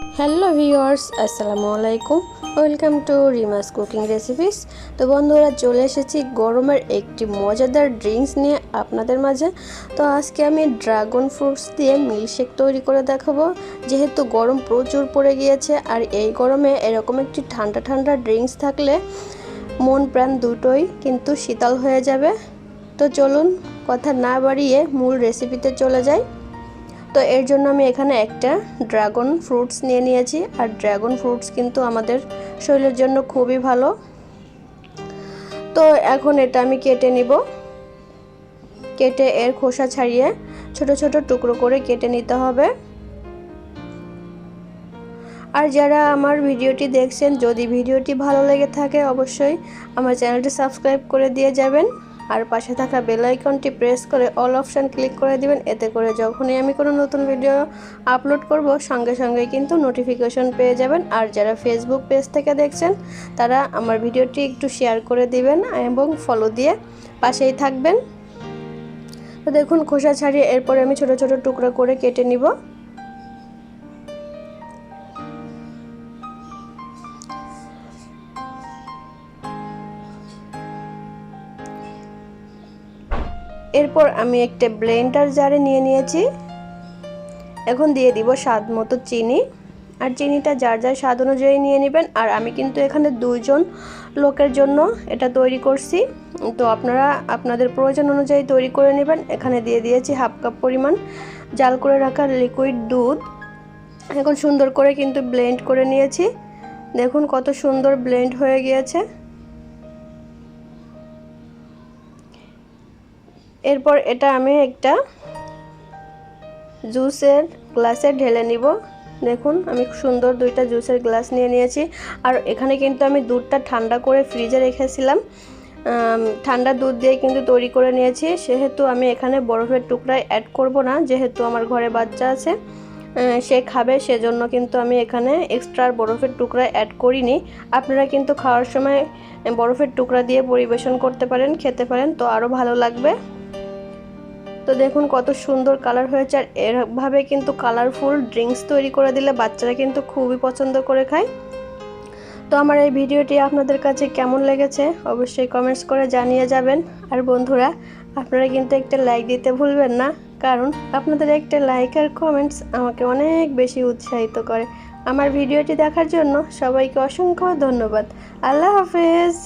Hello viewers, আসসালামু আলাইকুম। Welcome to Rima's cooking recipes. তো বন্ধুরা, চলে এসেছি গরমের একটি মজাদার ড্রিঙ্কস নিয়ে আপনাদের মাঝে। তো আজকে আমি ড্রাগন ফ্রুটস দিয়ে মিল্কশেক তৈরি করে দেখাবো। যেহেতু গরম প্রচুর পড়ে গিয়েছে, আর এই গরমে এরকম একটি ঠান্ডা ঠান্ডা ড্রিঙ্কস থাকলে মন প্রাণ দুটোই কিন্তু শীতল হয়ে যাবে। তো চলুন, কথা না বাড়িয়ে মূল রেসিপিতে চলে যাই। তো এর জন্য আমি এখানে একটা ড্রাগন ফ্রুটস নিয়ে নিয়েছি। আর ড্রাগন ফ্রুটস কিন্তু আমাদের শরীরের জন্য খুবই ভালো। তো এখন এটা আমি কেটে নিব। কেটে এর খোসা ছাড়িয়ে ছোট ছোট টুকরো করে কেটে নিতে হবে। আর যারা আমার ভিডিওটি দেখছেন, যদি ভিডিওটি ভালো লেগে থাকে, অবশ্যই আমার চ্যানেলটি সাবস্ক্রাইব করে দিয়ে যাবেন। আর পাশে থাকা বেল আইকনটি প্রেস করে অল অপশান ক্লিক করে দিবেন। এতে করে যখনই আমি কোনো নতুন ভিডিও আপলোড করব, সঙ্গে সঙ্গে কিন্তু নোটিফিকেশন পেয়ে যাবেন। আর যারা ফেসবুক পেজ থেকে দেখছেন, তারা আমার ভিডিওটি একটু শেয়ার করে দিবেন এবং ফলো দিয়ে পাশেই থাকবেন। তো দেখুন, খোসা ছাড়িয়ে এরপরে আমি ছোট ছোট টুকরো করে কেটে নিব। এরপর আমি একটা ব্লেন্ডার জারে নিয়ে নিয়েছি। এখন দিয়ে দিব স্বাদ মতো চিনি। আর চিনিটা যার যার স্বাদ অনুযায়ী নিয়ে নেবেন। আর আমি কিন্তু এখানে দুইজন লোকের জন্য এটা তৈরি করছি। তো আপনারা আপনাদের প্রয়োজন অনুযায়ী তৈরি করে নেবেন। এখানে দিয়ে দিয়েছি হাফ কাপ পরিমাণ জাল করে রাখা লিকুইড দুধ। এখন সুন্দর করে কিন্তু ব্লেন্ড করে নিয়েছি। দেখুন কত সুন্দর ব্লেন্ড হয়ে গিয়েছে। এরপর এটা আমি একটা জুসের গ্লাসে ঢেলে নিব। দেখুন, আমি সুন্দর দুইটা জুসের গ্লাস নিয়ে নিয়েছি। আর এখানে কিন্তু আমি দুধটা ঠান্ডা করে ফ্রিজে রেখেছিলাম। ঠান্ডা দুধ দিয়ে কিন্তু তৈরি করে নিয়েছি। সেহেতু আমি এখানে বরফের টুকরায় অ্যাড করব না, যেহেতু আমার ঘরে বাচ্চা আছে সে খাবে, সেজন্য কিন্তু আমি এখানে এক্সট্রা বরফের টুকরা অ্যাড করিনি। আপনারা কিন্তু খাওয়ার সময় বরফের টুকরা দিয়ে পরিবেশন করতে পারেন, খেতে পারেন, তো আরও ভালো লাগবে। তো দেখুন কত সুন্দর কালার হয়েছে আর এরভাবে কিন্তু কালারফুল ড্রিঙ্কস তৈরি করে দিলে বাচ্চারা কিন্তু খুবই পছন্দ করে খায়। তো আমার এই ভিডিওটি আপনাদের কাছে কেমন লেগেছে অবশ্যই কমেন্টস করে জানিয়ে যাবেন। আর বন্ধুরা, আপনারা কিন্তু একটা লাইক দিতে ভুলবেন না, কারণ আপনাদের একটা লাইক আর কমেন্টস আমাকে অনেক বেশি উৎসাহিত করে। আমার ভিডিওটি দেখার জন্য সবাইকে অসংখ্য ধন্যবাদ। আল্লাহ হাফেজ!